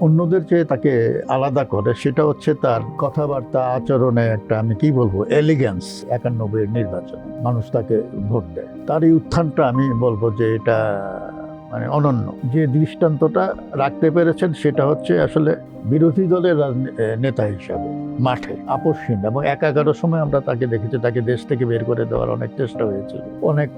অন্যদের চেয়ে তাকে আলাদা করে, সেটা হচ্ছে তার কথাবার্তা, আচরণে একটা, আমি কি বলব এলিগেন্স একানব্বইয়ের নির্বাচন। মানুষ তাকে ভোট দেয়। তার এই উত্থানটা আমি বলব যে এটা মানে অনন্য। যে দৃষ্টান্তটা রাখতে পেরেছেন, সেটা হচ্ছে আসলে বিরোধী দলের নেতা হিসাবে, মাঠে, আপসহীন। এবং একাগারোর সময় আমরা তাকে দেখেছি, তাকে দেশ থেকে বের করে দেওয়ার অনেক চেষ্টা হয়েছিল। অনেক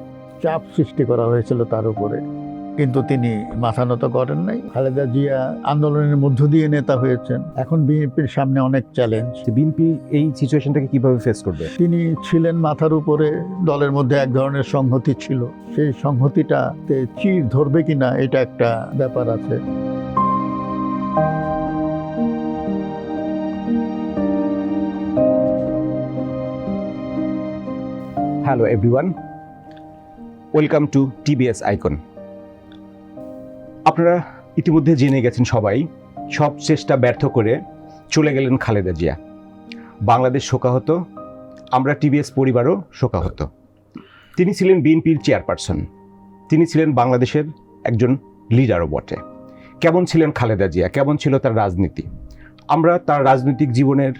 চাপ সৃষ্টি করা হয়েছিল তার উপরে। কিন্তু তিনি মাথা নত করেন নাই। খালেদা জিয়া আন্দোলনের মধ্য দিয়ে নেতা হয়েছেন। এখন বিএনপির সামনে অনেক চ্যালেঞ্জ বিএনপি এই সিচুয়েশনটাকে কীভাবে ফেস করবে? তিনি ছিলেন মাথার উপরে দলের মধ্যে এক ধরনের সংহতি ছিল। সেই সংহতিটাতে চির ধরবে কিনা এটা একটা ব্যাপার আছে। Hello everyone welcome to TBS icon আপনারা ইতিমধ্যে জেনে গেছেন সবাই, সব চেষ্টা ব্যর্থ করে চলে গেলেন খালেদা জিয়া। বাংলাদেশ শোকাহত, আমরা টিবিএস পরিবারও শোকাহত। তিনি ছিলেন বিএনপির চেয়ারপারসন। তিনি ছিলেন বাংলাদেশের একজন লিডারও বটে। কেমন ছিলেন খালেদা জিয়া? কেমন ছিল তার রাজনীতি? আমরা তার রাজনৈতিক জীবনের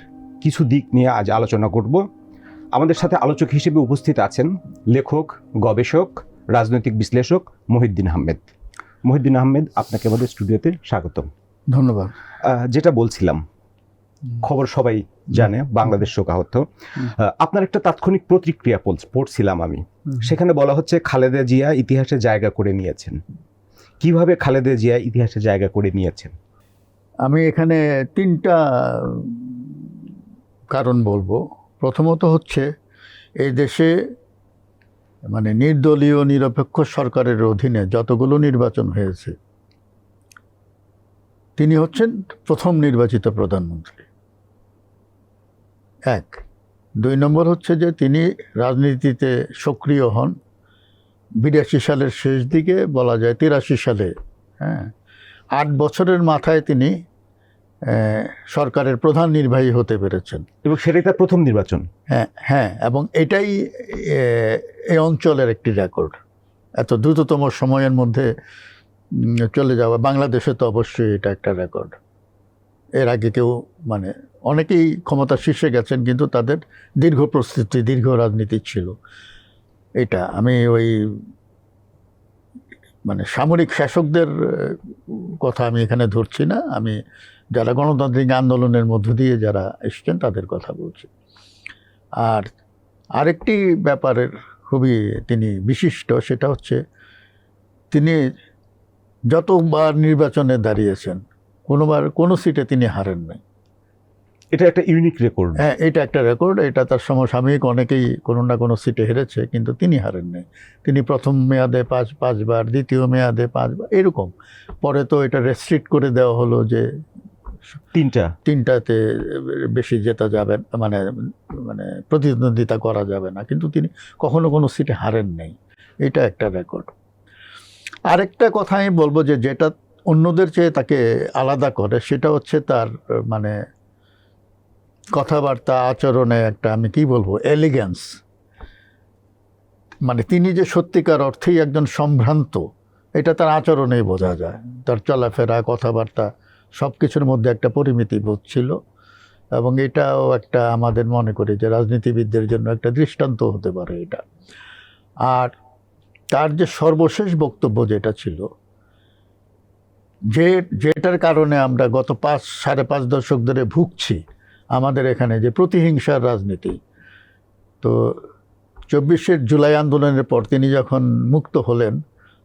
কিছু দিক নিয়ে আজ আলোচনা করব। আমাদের সাথে আলোচক হিসেবে উপস্থিত আছেন লেখক, গবেষক, রাজনৈতিক বিশ্লেষক মহিউদ্দিন আহমেদ। মহিউদ্দিন আহমেদ আপনাকে আমাদের স্টুডিওতে স্বাগতম। ধন্যবাদ। যেটা বলছিলাম খবর সবাই জানে বাংলাদেশ শোকাহত। আপনার একটা তাৎক্ষণিক প্রতিক্রিয়া পড়- পড়ছিলাম আমি। সেখানে বলা হচ্ছে খালেদা জিয়া ইতিহাসে জায়গা করে নিয়েছেন। কীভাবে খালেদা জিয়া ইতিহাসে জায়গা করে নিয়েছেন? আমি এখানে তিনটা কারণ বলব। প্রথমত হচ্ছে এই দেশে মানে নির্দলীয় নিরপেক্ষ সরকারের অধীনে যতগুলো নির্বাচন হয়েছে, তিনি হচ্ছেন প্রথম নির্বাচিত প্রধানমন্ত্রী। এক। দুই নম্বর হচ্ছে যে তিনি রাজনীতিতে সক্রিয় হন। বিরাশি সালের শেষ দিকে বলা যায় তিরাশি সালে হ্যাঁ আট বছরের মাথায় তিনি সরকারের প্রধান নির্বাহী হতে পেরেছেন। এবং সেটাই তার প্রথম নির্বাচন। হ্যাঁ হ্যাঁ এবং এটাই এই অঞ্চলের একটি রেকর্ড এত দ্রুততম সময়ের মধ্যে চলে যাওয়া বাংলাদেশে তো অবশ্যই এটা একটা রেকর্ড এর আগে কেউ মানে অনেকেই ক্ষমতা শীর্ষে গেছেন কিন্তু তাদের দীর্ঘ প্রস্তুতি দীর্ঘ রাজনীতি ছিল। এটা আমি ওই মানে সামরিক শাসকদের কথা আমি এখানে ধরছি না। আমি যারা গণতান্ত্রিক আন্দোলনের মধ্য দিয়ে যারা এসছেন তাদের কথা বলছি। আর আরেকটি ব্যাপারের খুবই তিনি বিশিষ্ট সেটা হচ্ছে তিনি যতবার নির্বাচনে দাঁড়িয়েছেন কোনোবার কোনো সিটে তিনি হারেন নাই এটা একটা ইউনিক রেকর্ড হ্যাঁ এটা একটা রেকর্ড এটা তার সমসাময়িক অনেকেই কোনো না কোনো সিটে হেরেছে কিন্তু তিনি হারেন নাই তিনি প্রথম মেয়াদে পাঁচ পাঁচবার দ্বিতীয় মেয়াদে পাঁচবার এরকম। পরে তো এটা রেস্ট্রিক্ট করে দেওয়া হলো যে তিনটা? তিনটাতে বেশি জেতা যাবে মানে মানে প্রতিদ্বন্দ্বিতা করা যাবে না। কিন্তু তিনি কখনো কোনো সিটে হারেন নেই। এটা একটা রেকর্ড। আরেকটা কথা আমি বলব যে, যেটা অন্যদের চেয়ে তাকে আলাদা করে, সেটা হচ্ছে তার মানে কথাবার্তা, আচরণে একটা, আমি কি বলব এলিগেন্স মানে তিনি যে সত্যিকার অর্থেই একজন সম্ভ্রান্ত, এটা তার আচরণেই বোঝা যায়। তার চলাফেরা, কথাবার্তা সব কিছুর মধ্যে একটা পরিমিতি বোধ ছিল এবং এটাও একটা আমাদের মনে করি যে রাজনীতিবিদদের জন্য একটা দৃষ্টান্ত হতে পারে এটা। আর তার যে সর্বশেষ বক্তব্য যেটা ছিল, যে, যেটার কারণে আমরা গত পাঁচ, সাড়ে পাঁচ দশক ধরে ভুগছি আমাদের এখানে যে প্রতিহিংসার রাজনীতি। তো চব্বিশে জুলাই আন্দোলনের পর তিনি যখন মুক্ত হলেন,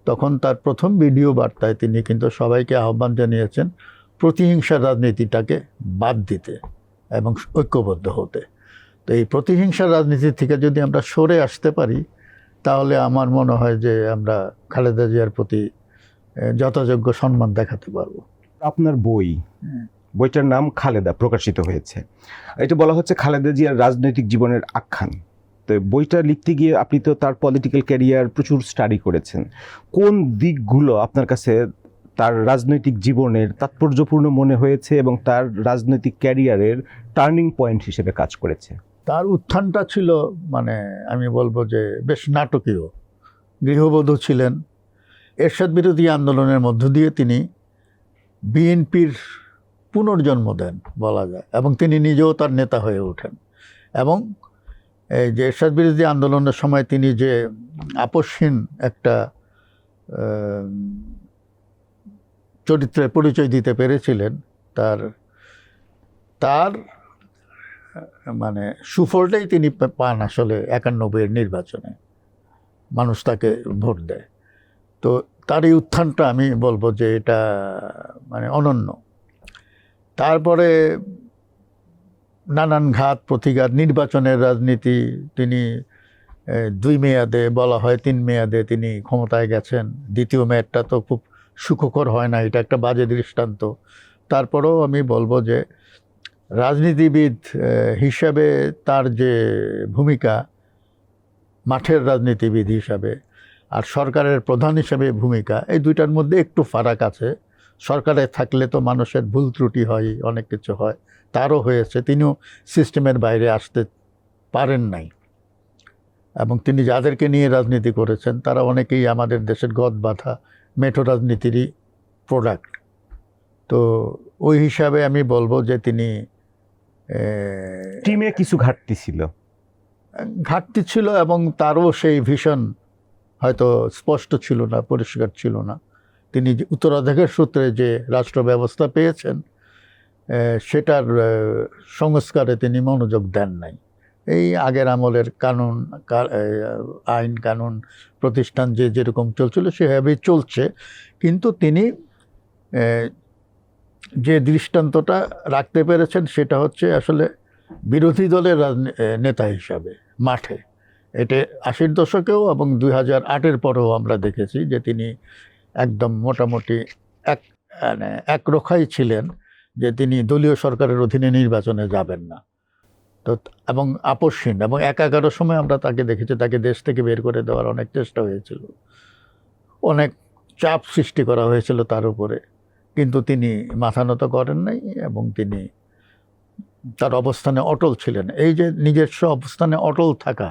তখন তার প্রথম ভিডিও বার্তায় তিনি কিন্তু সবাইকে আহ্বান জানিয়েছেন প্রতিহিংসার রাজনীতিটাকে বাদ দিতে এবং ঐক্যবদ্ধ হতে। তো এই প্রতিহিংসা রাজনীতি থেকে যদি আমরা সরে আসতে পারি তাহলে আমার মনে হয় যে আমরা খালেদা জিয়ার প্রতি যথাযোগ্য সম্মান দেখাতে পারব। আপনার বই। বইটার নাম খালেদা প্রকাশিত হয়েছে। এটা বলা হচ্ছে খালেদা জিয়ার রাজনৈতিক জীবনের আখ্যান। তো বইটা লিখতে গিয়ে আপনি তো তার পলিটিক্যাল ক্যারিয়ার প্রচুর স্টাডি করেছেন। কোন দিকগুলো আপনার কাছে তার রাজনৈতিক জীবনের তাৎপর্যপূর্ণ মনে হয়েছে এবং তার রাজনৈতিক ক্যারিয়ারের টার্নিং পয়েন্ট হিসেবে কাজ করেছে। তার উত্থানটা ছিল মানে আমি বলব যে বেশ নাটকীয়। গৃহবধূ ছিলেন। এরশাদ বিরোধী আন্দোলনের মধ্য দিয়ে তিনি বিএনপির পুনর্জন্ম দেন বলা যায় এবং তিনি নিজেও তার নেতা হয়ে ওঠেন এবং এই যে এরশাদ বিরোধী আন্দোলনের সময় তিনি যে আপসহীন একটা চরিত্রের পরিচয় দিতে পেরেছিলেন, তার তার মানে সুফলটাই তিনি পান আসলে একানব্বইয়ের নির্বাচনে। মানুষ তাকে ভোট দেয়। তো তার এই উত্থানটা আমি বলব যে এটা মানে অনন্য। তারপরে নানান ঘাত, প্রতিঘাত, নির্বাচনের রাজনীতি তিনি দুই মেয়াদে বলা হয় তিন মেয়াদে তিনি ক্ষমতায় গেছেন। দ্বিতীয় মেয়াদটা তো খুব সুখকর হয় না, এটা একটা বাজে দৃষ্টান্ত। তারপরেও আমি বলব যে, রাজনীতিবিদ হিসাবে তার যে ভূমিকা, মাঠের রাজনীতিবিদ হিসাবে আর সরকারের প্রধান হিসাবে ভূমিকা, এই দুইটার মধ্যে একটু ফারাক আছে। সরকারে থাকলে তো মানুষের ভুল ত্রুটি হয়, অনেক কিছু হয়। তারও হয়েছে, তিনিও সিস্টেমের বাইরে আসতে পারেন নাই। এবং তিনি যাদেরকে নিয়ে রাজনীতি করেছেন, তারা অনেকেই আমাদের দেশের গদ বাঁধা মেঠো রাজনীতিরই প্রোডাক্ট তো ওই হিসাবে আমি বলব যে তিনি টিমে কিছু ঘাটতি ছিল। ঘাটতি ছিল এবং তারও সেই ভীষণ হয়তো স্পষ্ট ছিল না পরিষ্কার ছিল না। তিনি যে উত্তরাধিকার সূত্রে যে রাষ্ট্র ব্যবস্থা পেয়েছেন সেটার সংস্কারে তিনি মনোযোগ দেন নাই। এই আগের আমলের কানুন আইন কানুন প্রতিষ্ঠান যে যেরকম চলছিল সেভাবেই চলছে। কিন্তু তিনি যে দৃষ্টান্তটা রাখতে পেরেছেন সেটা হচ্ছে আসলে বিরোধী দলের নেতা হিসাবে, মাঠে। এটা আশির দশকেও এবং দুই হাজার আটের পরেও আমরা দেখেছি যে তিনি একদম মোটামুটি এক মানে একরক্ষাই ছিলেন যে তিনি দলীয় সরকারের অধীনে নির্বাচনে যাবেন না। তো এবং আপসহীন এবং একাগারোর সময় আমরা তাকে দেখেছি, তাকে দেশ থেকে বের করে দেওয়ার অনেক চেষ্টা হয়েছিল। অনেক চাপ সৃষ্টি করা হয়েছিল তার উপরে। কিন্তু তিনি মাথা নত করেন নাই এবং তিনি তার অবস্থানে অটল ছিলেন। এই যে নিজস্ব অবস্থানে অটল থাকা,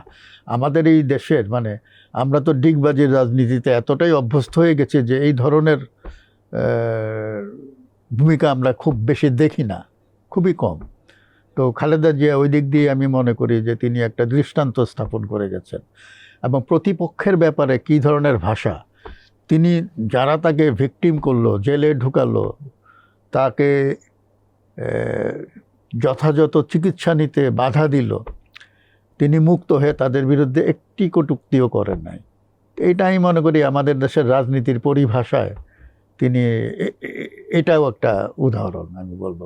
আমাদের এই দেশের মানে আমরা তো ডিগবাজির রাজনীতিতে এতটাই অভ্যস্ত হয়ে গেছি যে এই ধরনের ভূমিকা আমরা খুব বেশি দেখি না, খুবই কম। তো খালেদা জিয়া ওই দিক দিয়ে আমি মনে করি যে তিনি একটা দৃষ্টান্ত স্থাপন করে গেছেন। এবং প্রতিপক্ষের ব্যাপারে কী ধরনের ভাষা, তিনি যারা তাকে ভিকটিম করল, জেলে ঢুকালো, তাকে যথাযথ চিকিৎসা নিতে বাধা দিল, তিনি মুক্ত হয়ে তাদের বিরুদ্ধে একটি কটুক্তিও করেন নাই। এইটা আমি মনে করি আমাদের দেশের রাজনীতির পরিভাষায় তিনি এটাও একটা উদাহরণ আমি বলব।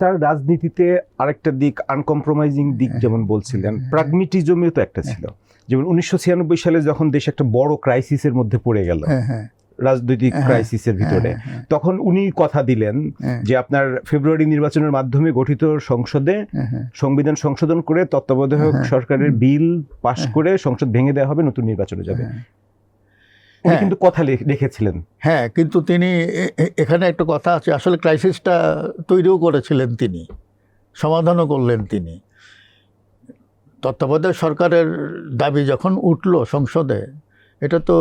তার রাজনীতিতে আরেকটা দিক আনকম্প্রোমাইজিং দিক যেমন বলছিলেন প্রাগমিটিজমও তো একটা ছিল। যেমন উনিশশো ছিয়ানব্বই সালে যখন দেশ একটা বড় ক্রাইসিসের মধ্যে পড়ে গেল হ্যাঁ হ্যাঁ। রাজনৈতিক হ্যাঁ, ক্রাইসিসের ভিতরে হ্যাঁ, তখন উনি কথা দিলেন হ্যাঁ, যে আপনার ফেব্রুয়ারি নির্বাচনের মাধ্যমে গঠিত সংসদে হ্যাঁ, হ্যাঁ, সংবিধান সংশোধন করে তত্ত্বাবধায়ক হ্যাঁ। সরকারের বিল পাশ হ্যাঁ। করে সংসদ ভেঙে দেওয়া হবে নতুন নির্বাচনে যাবে। হ্যাঁ। উনি হ্যাঁ। কিন্তু কথা লে- রেখেছিলেন হ্যাঁ কিন্তু তিনি এখানে একটা কথা আছে আসলে ক্রাইসিসটা তৈরিও করেছিলেন তিনি সমাধানও করলেন তিনি তত্ত্বাবধায়ক সরকারের দাবি যখন উঠল সংসদে এটা তো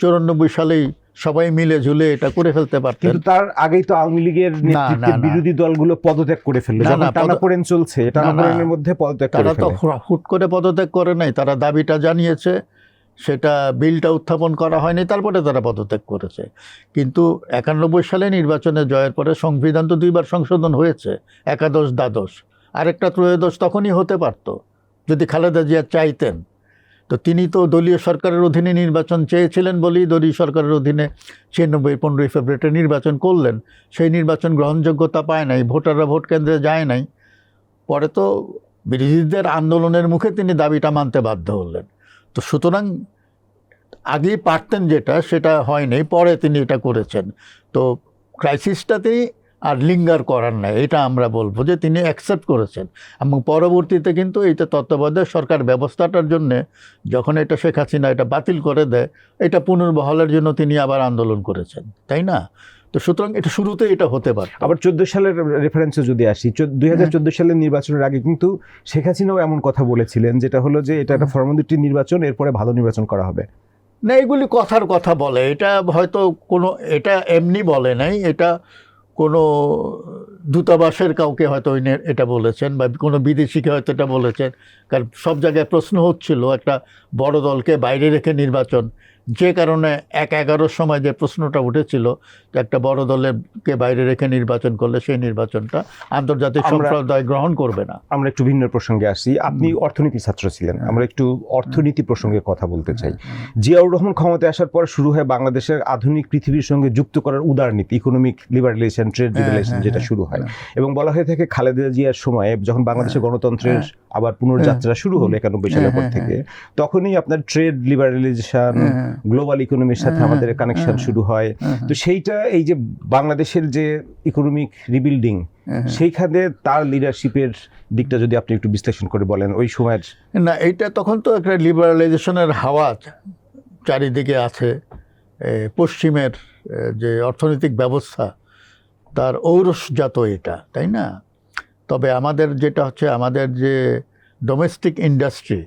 চৌরানব্বই সালেই সবাই মিলে ঝুলে এটা করে ফেলতে পারতেন কিন্তু তার আগেই তো আওয়ামী লীগের না, না। বিরোধী দলগুলো পদত্যাগ করে ফেলল টানাপোড়েন চলছে। টানাপোড়েনের মধ্যে পদত্যাগ তারা তো হুট করে পদত্যাগ করে নাই তারা দাবিটা জানিয়েছে সেটা বিলটা উত্থাপন করা হয়নি, তারপরে তারা পদত্যাগ করেছে। কিন্তু একানব্বই সালে নির্বাচনে জয়ের পরে সংবিধান তো দুইবার সংশোধন হয়েছে, একাদশ, দ্বাদশ। আরেকটা ত্রয়োদশ তখনই হতে পারতো, যদি খালেদা জিয়া চাইতেন। তো তিনি তো দলীয় সরকারের অধীনে নির্বাচন চেয়েছিলেন বলেই দলীয় সরকারের অধীনে ছিয়ানব্বই, পনেরোই ফেব্রুয়ারি নির্বাচন করলেন। সেই নির্বাচন গ্রহণযোগ্যতা পায় নাই, ভোটাররা ভোট কেন্দ্রে যায় নাই। পরে তো বিরোধীদের আন্দোলনের মুখে তিনি দাবিটা মানতে বাধ্য হলেন। তো সুতরাং আগেই পারতেন যেটা, সেটা হয়নি, পরে তিনি এটা করেছেন। তো ক্রাইসিসটাতেই আর লিঙ্গার করার নাই, এটা আমরা বলব যে তিনি অ্যাকসেপ্ট করেছেন। এবং পরবর্তীতে কিন্তু এইটা তত্ত্বাবধায়ক সরকার ব্যবস্থাটার জন্য যখন এটা শেখ হাসিনা এটা বাতিল করে দেয়, এটা পুনর্বহালের জন্য তিনি আবার আন্দোলন করেছেন, তাই না? তো সুতরাং এটা শুরুতে এটা হতে পারে। আবার চোদ্দ সালের রেফারেন্সে যদি আসি দুই হাজার চোদ্দ সালের নির্বাচনের আগে কিন্তু শেখ হাসিনাও এমন কথা বলেছিলেন যেটা হলো যে এটা একটা ফর্মালিটি নির্বাচন এরপরে ভালো নির্বাচন করা হবে। না এগুলি কথার কথা বলে। এটা হয়তো কোনো এটা এমনি বলে নাই এটা কোনো দূতাবাসের কাউকে হয়তো ওই এটা বলেছেন বা কোনো বিদেশিকে হয়তো এটা বলেছেন। কারণ সব জায়গায় প্রশ্ন হচ্ছিল একটা বড় দলকে বাইরে রেখে নির্বাচন যে কারণে এক এগারোর সময় যে প্রশ্নটা উঠেছিল যে একটা বড় দলেরকে বাইরে রেখে নির্বাচন করলে সেই নির্বাচনটা আন্তর্জাতিক সম্প্রদায় গ্রহণ করবে না। আমরা একটু ভিন্ন প্রসঙ্গে আসি। আপনি অর্থনীতি ছাত্র ছিলেন। আমরা একটু অর্থনীতি প্রসঙ্গে কথা বলতে চাই। জিয়াউর রহমান ক্ষমতায় আসার পর শুরু হয় বাংলাদেশের আধুনিক পৃথিবীর সঙ্গে যুক্ত করার উদারনীতি ইকোনমিক লিবারেলাইজেশন ট্রেড হ্যাঁ, লিবারেলাইজেশন হ্যাঁ, যেটা হ্যাঁ, শুরু হয়। হ্যাঁ। এবং বলা হয়ে থাকে খালেদা জিয়ার সময়ে যখন বাংলাদেশের গণতন্ত্রের আবার পুনর্যাত্রা শুরু হলো একানব্বই সালের পর হ্যাঁ, থেকে তখনই আপনার ট্রেড লিবারেলাইজেশন হ্যাঁ, গ্লোবাল ইকোনমির সাথে হ্যাঁ, আমাদের কানেকশন হ্যাঁ, শুরু হয়। হ্যাঁ, তো সেইটা এই যে বাংলাদেশের যে ইকোনমিক রিবিল্ডিং। সেইখানে তার লিডারশিপের দিকটা যদি আপনি একটু বিশ্লেষণ করে বলেন ওই সময়ের না এইটা তখন তো একটা লিবারালাইজেশনের হাওয়া চারিদিকে আছে। পশ্চিমের যে অর্থনৈতিক ব্যবস্থা তার ঔরসজাত এটা তাই না? তবে আমাদের যেটা হচ্ছে আমাদের যে ডোমেস্টিক ইন্ডাস্ট্রি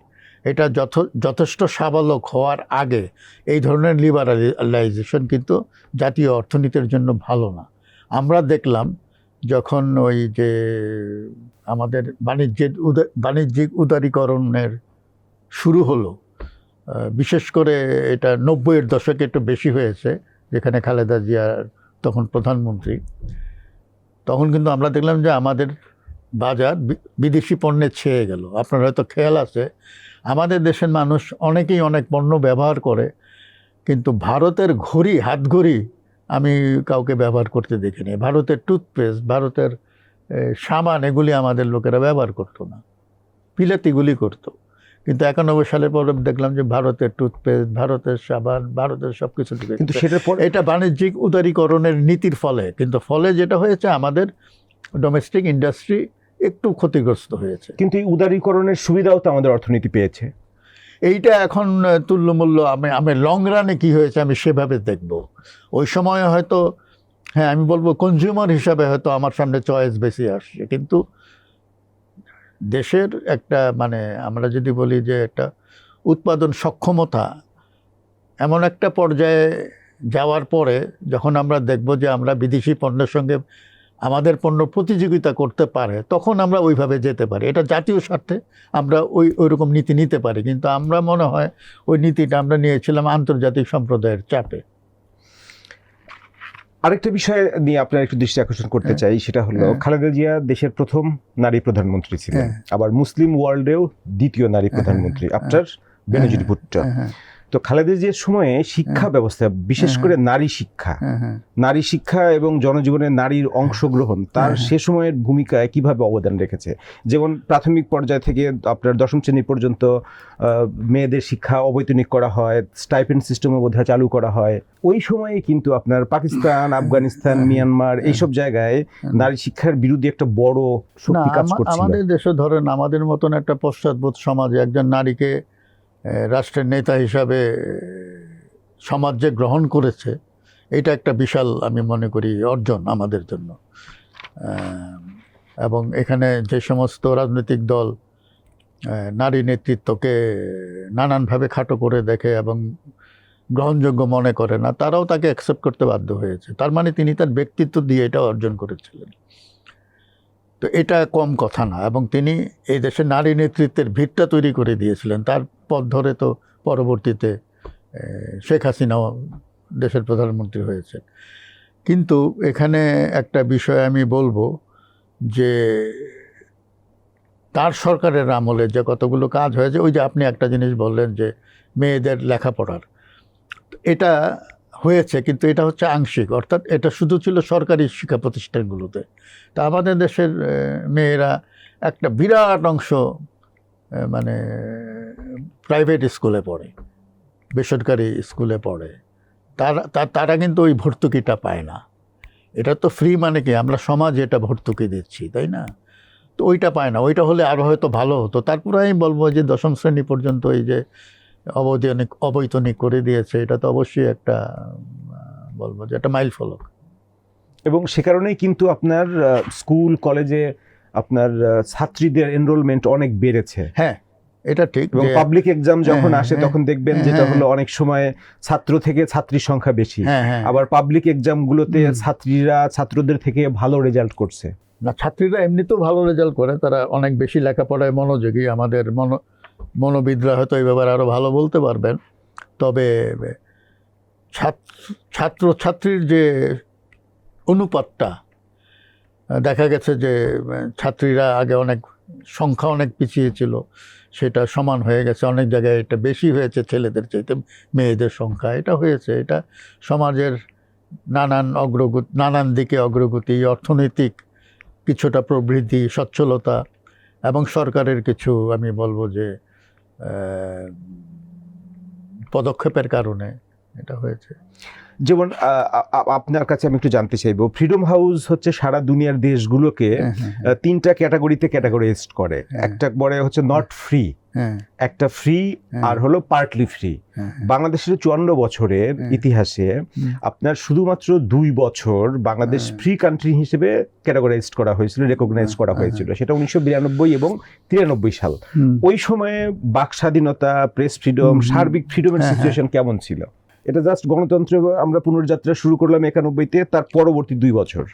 এটা যথ, যথেষ্ট সাবালক হওয়ার আগে এই ধরনের লিবারালাইজেশন কিন্তু জাতীয় অর্থনীতির জন্য ভালো না। আমরা দেখলাম যখন ওই যে আমাদের বাণিজ্যের বাণিজ্যিক উদারীকরণের শুরু হলো বিশেষ করে এটা নব্বইয়ের দশকে একটু বেশি হয়েছে, যেখানে খালেদা জিয়ার তখন প্রধানমন্ত্রী। তখন কিন্তু আমরা দেখলাম যে আমাদের বাজার বিদেশি পণ্যে ছেয়ে গেল। আপনার হয়তো খেয়াল আছে আমাদের দেশের মানুষ অনেকেই অনেক পণ্য ব্যবহার করে কিন্তু ভারতের ঘড়ি হাত ঘড়ি আমি কাউকে ব্যবহার করতে দেখিনি। ভারতের টুথপেস্ট ভারতের সামান এগুলি আমাদের লোকেরা ব্যবহার করতো না। পিলাতিগুলি করতো। কিন্তু একানব্বই সালের পরে দেখলাম যে ভারতের টুথপেস্ট ভারতের সাবান ভারতের সব কিছু কিন্তু সেটার পর এটা বাণিজ্যিক উদারীকরণের নীতির ফলে কিন্তু ফলে যেটা হয়েছে আমাদের ডোমেস্টিক ইন্ডাস্ট্রি একটু ক্ষতিগ্রস্ত হয়েছে। কিন্তু এই উদারীকরণের সুবিধাও তো আমাদের অর্থনীতি পেয়েছে। এইটা এখন তুল্যমূল্য আমি আমি লং রানে কী হয়েছে আমি সেভাবে দেখব। ওই সময় হয়তো হ্যাঁ আমি বলব কনজিউমার হিসাবে হয়তো আমার সামনে চয়েস বেশি আসছে। কিন্তু দেশের একটা মানে আমরা যদি বলি যে একটা উৎপাদন সক্ষমতা এমন একটা পর্যায়ে যাওয়ার পরে যখন আমরা দেখব যে আমরা বিদেশি পণ্যের সঙ্গে আমাদের পণ্য প্রতিযোগিতা করতে পারে তখন আমরা ওইভাবে যেতে পারি। এটা জাতীয় স্বার্থে আমরা ওই ওইরকম নীতি নিতে পারি। কিন্তু আমরা মনে হয় ওই নীতিটা আমরা নিয়েছিলাম আন্তর্জাতিক সম্প্রদায়ের চাপে। আরেকটা বিষয় নিয়ে আপনার একটু দৃষ্টি আকর্ষণ করতে হ্যাঁ। চাই সেটা হলো হ্যাঁ। খালেদা জিয়া দেশের প্রথম নারী প্রধানমন্ত্রী ছিলেন। হ্যাঁ। আবার মুসলিম ওয়ার্ল্ডেও দ্বিতীয় নারী প্রধানমন্ত্রী। আফটার বেনজির ভুট্টো। তো খালেদা জিয়ার সময়ে শিক্ষা হ্যাঁ। ব্যবস্থা বিশেষ হ্যাঁ, করে নারী শিক্ষা হ্যাঁ, হ্যাঁ। নারী শিক্ষা এবং জনজীবনে নারীর অংশগ্রহণ তার হ্যাঁ। সে সময়ের ভূমিকায় কীভাবে অবদান রেখেছে যেমন প্রাথমিক পর্যায় থেকে আপনার দশম শ্রেণি পর্যন্ত মেয়েদের শিক্ষা অবৈতনিক করা হয় স্টাইপেন্ড সিস্টেমও বোধহয় চালু করা হয় ওই সময়ে কিন্তু আপনার পাকিস্তান আফগানিস্তান হ্যাঁ। মিয়ানমার এইসব জায়গায় নারী শিক্ষার বিরুদ্ধে একটা বড় শক্তি কাজ করছিল আমাদের দেশে ধরেন আমাদের মতন একটা পশ্চাৎবোধ সমাজে একজন নারীকে রাষ্ট্রের নেতা হিসাবে সমাজ যে গ্রহণ করেছে, এটা একটা বিশাল আমি মনে করি অর্জন আমাদের জন্য। এবং এখানে যে সমস্ত রাজনৈতিক দল নারী নেতৃত্বকে নানানভাবে খাটো করে দেখে এবং গ্রহণযোগ্য মনে করে না, তারাও তাকে অ্যাকসেপ্ট করতে বাধ্য হয়েছে। তার মানে তিনি তার ব্যক্তিত্ব দিয়ে এটা অর্জন করেছিলেন। তো এটা কম কথা না। এবং তিনি এই দেশে নারী নেতৃত্বের ভিতটা তৈরি করে দিয়েছিলেন। তার পথ ধরে তো পরবর্তীতে শেখ হাসিনাও দেশের প্রধানমন্ত্রী হয়েছেন। কিন্তু এখানে একটা বিষয় আমি বলব যে, তার সরকারের আমলে যে কতগুলো কাজ হয়েছে, ওই যে আপনি একটা জিনিস বললেন যে, মেয়েদের লেখাপড়ার। এটা হয়েছে, কিন্তু এটা হচ্ছে আংশিক। অর্থাৎ এটা শুধু ছিল সরকারি শিক্ষা প্রতিষ্ঠানগুলোতে। তা আমাদের দেশের মেয়েরা একটা বিরাট অংশ মানে প্রাইভেট স্কুলে পড়ে, বেসরকারি স্কুলে পড়ে। তারা তারা কিন্তু ওই ভর্তুকিটা পায় না। এটা তো ফ্রি মানে কি? আমরা সমাজে এটা ভর্তুকি দিচ্ছি, তাই না? তো ওইটা পায় না। ওইটা হলে আরও হয়তো ভালো হতো। তারপরে আমি বলব যে দশম শ্রেণি পর্যন্ত এই যে অবৈতনিক অবৈতনিক করে দিয়েছে। এটা তো অবশ্যই একটা বলব যে একটা মাইল ফলক। এবং সে কারণেই কিন্তু আপনার স্কুল কলেজে আপনার ছাত্রীদের এনরোলমেন্ট অনেক বেড়েছে। হ্যাঁ এটা ঠিক এবং পাবলিক এক্সাম যখন হ্যাঁ, আসে হ্যাঁ, তখন দেখবেন হ্যাঁ, যেটা। হলো অনেক সময় ছাত্র থেকে ছাত্রীর সংখ্যা বেশি। আবার পাবলিক এক্সাম গুলোতে ছাত্রীরা ছাত্রদের থেকে ভালো রেজাল্ট করছে। না ছাত্রীরা এমনিতেও ভালো রেজাল্ট করে তারা অনেক বেশি লেখাপড়ায় মনোযোগী। আমাদের মনো মনোবিদরা হয়তো এই ব্যাপারে আরও ভালো বলতে পারবেন। তবে, ছাত্র ছাত্র ছাত্রীর যে অনুপাতটা, দেখা গেছে যে, ছাত্রীরা আগে অনেক সংখ্যা অনেক পিছিয়ে ছিল, সেটা সমান হয়ে গেছে। অনেক জায়গায় এটা বেশি হয়েছে ছেলেদের চাইতে, মেয়েদের সংখ্যা। এটা হয়েছে, এটা সমাজের নানান অগ্রগতি নানান দিকে অগ্রগতি, অর্থনৈতিক কিছুটা প্রবৃদ্ধি, সচ্ছলতা এবং সরকারের কিছু, আমি বলব যে পদক্ষেপের কারণে এটা হয়েছে। যেমন আপনার কাছে আমি একটু জানতে চাইব ফ্রিডম হাউস হচ্ছে সারা দুনিয়ার দেশগুলোকে হ্যাঁ, হ্যাঁ, আহ, তিনটা ক্যাটাগরিতে ক্যাটাগরাইজড করে। হ্যাঁ। একটা বলে হচ্ছে নট ফ্রি হ্যাঁ। একটা ফ্রি হ্যাঁ, আর হলো পার্টলি ফ্রি হ্যাঁ, বাংলাদেশের চুয়ান্ন বছরের হ্যাঁ। ইতিহাসে আপনার শুধুমাত্র দুই বছর বাংলাদেশ হ্যাঁ। ফ্রি কান্ট্রি হিসেবে ক্যাটাগরাইজড করা হয়েছিল রেকগনাইজ হ্যাঁ, করা হ্যাঁ, হয়েছিল। সেটা উনিশশো বিরানব্বই এবং তিরানব্বই সাল। ওই সময়ে বাক স্বাধীনতা প্রেস ফ্রিডম। সার্বিক ফ্রিডমের হ্যাঁ, সিচুয়েশন কেমন ছিল? এটা জাস্ট গণতন্ত্র আমরা পুনর্যাত্রা শুরু করলাম একানব্বইতে, তার পরবর্তী দুই বছর।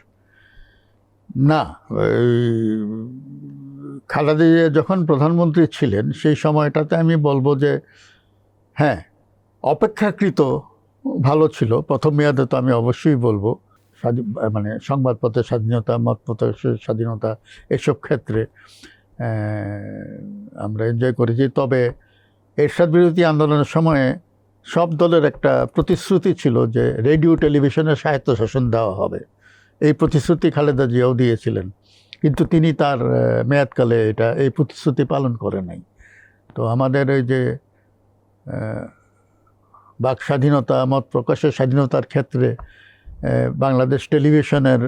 না খালেদা যখন প্রধানমন্ত্রী ছিলেন, সেই সময়টাতে আমি বলব যে হ্যাঁ অপেক্ষাকৃত ভালো ছিল। প্রথম মেয়াদে তো আমি অবশ্যই বলব মানে সংবাদপত্রের স্বাধীনতা, মতপত্রের স্বাধীনতা, এসব ক্ষেত্রে আমরা এনজয় করেছি। তবে এরশাদ বিরোধী আন্দোলনের সময়ে সব দলের একটা প্রতিশ্রুতি ছিল যে রেডিও টেলিভিশনের স্বায়ত্তশাসন দেওয়া হবে। এই প্রতিশ্রুতি খালেদা জিয়াও দিয়েছিলেন। কিন্তু তিনি তার মেয়াদকালে এটা, এই প্রতিশ্রুতি পালন করে নাই। তো আমাদের এই যে বাক স্বাধীনতা, মত প্রকাশের স্বাধীনতার ক্ষেত্রে বাংলাদেশ টেলিভিশনের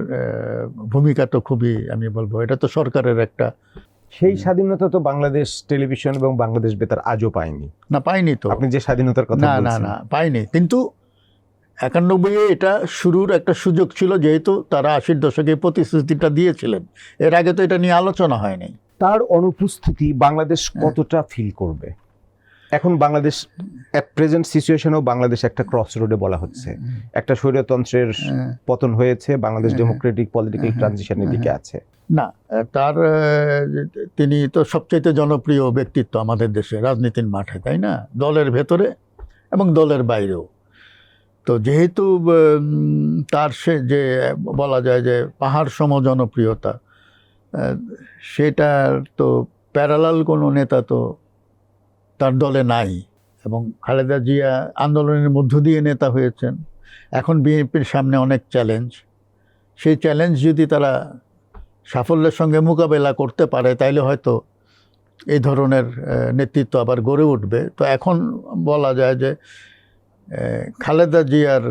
ভূমিকা তো খুবই, আমি বলব, এটা তো সরকারের একটা সেই স্বাধীনতা তো বাংলাদেশ টেলিভিশন এবং বাংলাদেশ বেতার আজও পায়নি। না পায়নি তো। আপনি যে স্বাধীনতার কথা না না না পায়নি। কিন্তু একানব্বই এটা শুরুর একটা সুযোগ ছিল যেহেতু তারা আশির দশকে প্রতিশ্রুতিটা দিয়েছিলেন। এর আগে তো এটা নিয়ে আলোচনা হয়নি। তার অনুপস্থিতি বাংলাদেশ কতটা ফিল করবে? এখন বাংলাদেশ অ্যাট প্রেজেন্ট সিচুয়েশনেও বাংলাদেশ একটা ক্রস রোডে বলা হচ্ছে। একটা স্বৈরতন্ত্রের হ্যাঁ। পতন হয়েছে বাংলাদেশ হ্যাঁ। ডেমোক্রেটিক পলিটিক্যাল হ্যাঁ। ট্রানজিশনের দিকে আছে। না। তার তিনি তো সবচেয়ে জনপ্রিয় ব্যক্তিত্ব আমাদের দেশে রাজনীতির মাঠে, তাই না? দলের ভেতরে এবং দলের বাইরেও। তো যেহেতু তার সে যে, বলা যায় যে, পাহাড় সম জনপ্রিয়তা সেটার তো প্যারালাল কোনো নেতা তো তার দলে নাই এবং খালেদা জিয়া আন্দোলনের মধ্য দিয়ে নেতা হয়েছেন। এখন বিএনপির সামনে অনেক চ্যালেঞ্জ। সেই চ্যালেঞ্জ যদি তারা সাফল্যের সঙ্গে মোকাবেলা করতে পারে তাইলে হয়তো এই ধরনের নেতৃত্ব আবার গড়ে উঠবে। তো এখন বলা যায় যে খালেদা জিয়ার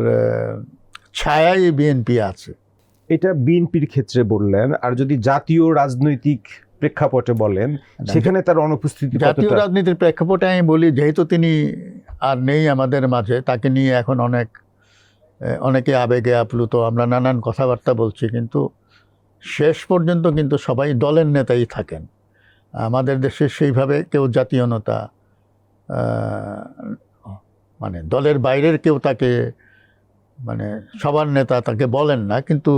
ছায়াই বিএনপি আছে। এটা বিএনপির ক্ষেত্রে বললেন আর যদি জাতীয় রাজনৈতিক প্রেক্ষাপটে বলেন সেখানে তার অনুপস্থিতি জাতীয় রাজনীতির প্রেক্ষাপটে আমি বলি যেহেতু তিনি আর নেই আমাদের মাঝে তাকে নিয়ে এখন অনেক অনেকে আবেগে আপ্লুত আমরা নানান কথাবার্তা বলছি কিন্তু শেষ পর্যন্ত কিন্তু সবাই দলের নেতাই থাকেন। আমাদের দেশে সেইভাবে কেউ জাতীয় নেতা মানে দলের বাইরের কেউ তাকে মানে সবার নেতা তাকে বলেন না। কিন্তু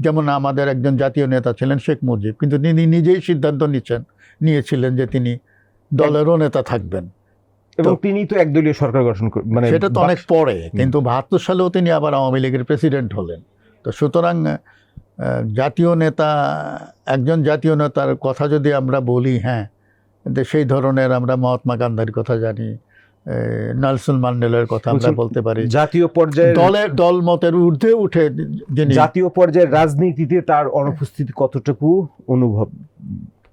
যেমন আমাদের একজন জাতীয় নেতা ছিলেন শেখ মুজিব কিন্তু তিনি নিজেই সিদ্ধান্ত নিচ্ছেন নিয়েছিলেন যে তিনি দলেরও নেতা থাকবেন। এবং তিনি তো একদলীয় সরকার গঠন মানে সেটা তো অনেক পরে কিন্তু বাহাত্তর সালেও তিনি আবার আওয়ামী লীগের প্রেসিডেন্ট হলেন। তো সুতরাং জাতীয় নেতা একজন জাতীয় নেতার কথা যদি আমরা বলি হ্যাঁ সেই ধরনের আমরা মহাত্মা গান্ধীর কথা জানি নেলসন ম্যান্ডেলার কথা আমরা বলতে পারি। জাতীয় পর্যায়ে দলের দল মতের ঊর্ধ্বে উঠে যিনি জাতীয় পর্যায়ের রাজনীতিতে তার অনুপস্থিতি কতটুকু অনুভব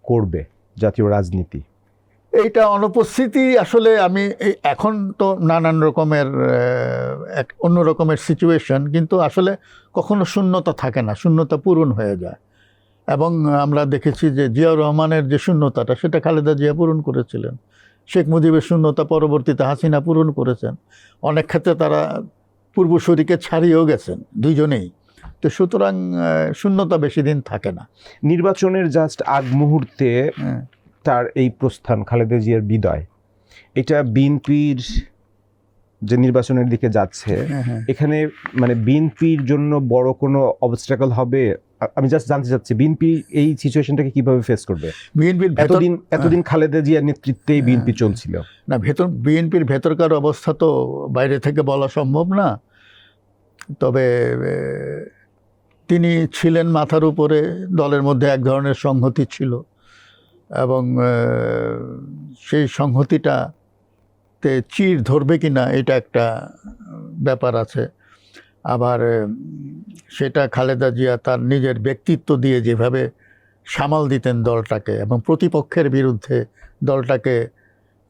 করবে জাতীয় রাজনীতি? এইটা অনুপস্থিতি আসলে আমি এই এখন তো নানান রকমের এক অন্য রকমের সিচুয়েশন কিন্তু আসলে কখনো শূন্যতা থাকে না শূন্যতা পূরণ হয়ে যায়। এবং আমরা দেখেছি যে জিয়াউর রহমানের যে শূন্যতাটা সেটা খালেদা জিয়া পূরণ করেছিলেন। শেখ মুজিবের শূন্যতা পরবর্তীতে হাসিনা পূরণ করেছেন। অনেক ক্ষেত্রে তারা পূর্বসূরিকে ছাড়িয়েও গেছেন দুইজনেই। তো সুতরাং শূন্যতা বেশি দিন থাকে না। নির্বাচনের জাস্ট আগ মুহূর্তে হ্যাঁ। তার এই প্রস্থান খালেদা জিয়ার বিদায়। এটা বিএনপির যে নির্বাচনের দিকে যাচ্ছে হ্যাঁ হ্যাঁ। এখানে মানে বিএনপির জন্য বড় কোনো অবস্ট্রাকল হবে? আমি জাস্ট জানতে চাচ্ছি বিএনপি এই সিচুয়েশনটাকে কীভাবে ফেস করবে? বিএনপির এতদিন এতদিন খালেদা জিয়ার নেতৃত্বেই বিএনপি চলছিল। না ভেতর বিএনপির ভেতরকার অবস্থা তো বাইরে থেকে বলা সম্ভব না। তবে তিনি ছিলেন মাথার উপরে দলের মধ্যে এক ধরনের সংহতি ছিল। এবং সেই সংহতিটাতে চির ধরবে কি না এটা একটা ব্যাপার আছে। আবার সেটা খালেদা জিয়া তার নিজের ব্যক্তিত্ব দিয়ে যেভাবে সামাল দিতেন দলটাকে এবং প্রতিপক্ষের বিরুদ্ধে দলটাকে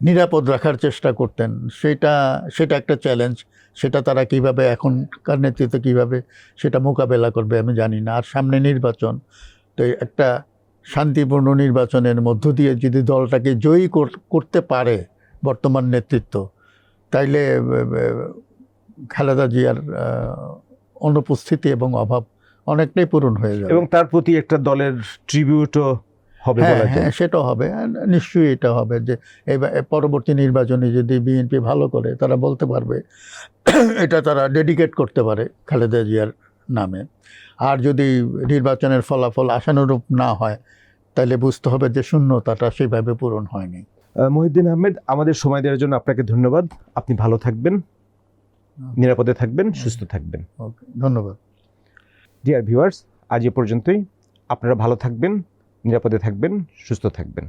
নিরাপদ রাখার চেষ্টা করতেন, সেটা সেটা একটা চ্যালেঞ্জ সেটা তারা কীভাবে এখনকার নেতৃত্বে কীভাবে সেটা মোকাবেলা করবে আমি জানি না। আর সামনে নির্বাচন, তো একটা শান্তিপূর্ণ নির্বাচনের মধ্য দিয়ে যদি দলটাকে জয়ী কর- করতে পারে বর্তমান নেতৃত্ব তাইলে খালেদা জিয়ার অনুপস্থিতি এবং অভাব অনেকটাই পূরণ হয়ে যাবে। এবং তার প্রতি একটা দলের ট্রিবিউটও হবে হ্যাঁ হ্যাঁ সেটা হবে। নিশ্চয়ই এটা হবে যে এবার পরবর্তী নির্বাচনে যদি বিএনপি ভালো করে তারা বলতে পারবে এটা তারা ডেডিকেট করতে পারে খালেদা জিয়ার নামে। আর যদি নির্বাচনের ফলাফল আশানুরূপ না হয় তাহলে বুঝতে হবে যে শূন্যতাটা সেভাবে পূরণ হয়নি। মহিউদ্দিন আহমেদ আমাদের সময় দেওয়ার জন্য আপনাকে ধন্যবাদ। আপনি ভালো থাকবেন নিরাপদে থাকবেন সুস্থ থাকবেন। ওকে ধন্যবাদ। ডিয়ার ভিউয়ার্স আজ এ পর্যন্তই। আপনারা ভালো থাকবেন নিরাপদে থাকবেন সুস্থ থাকবেন।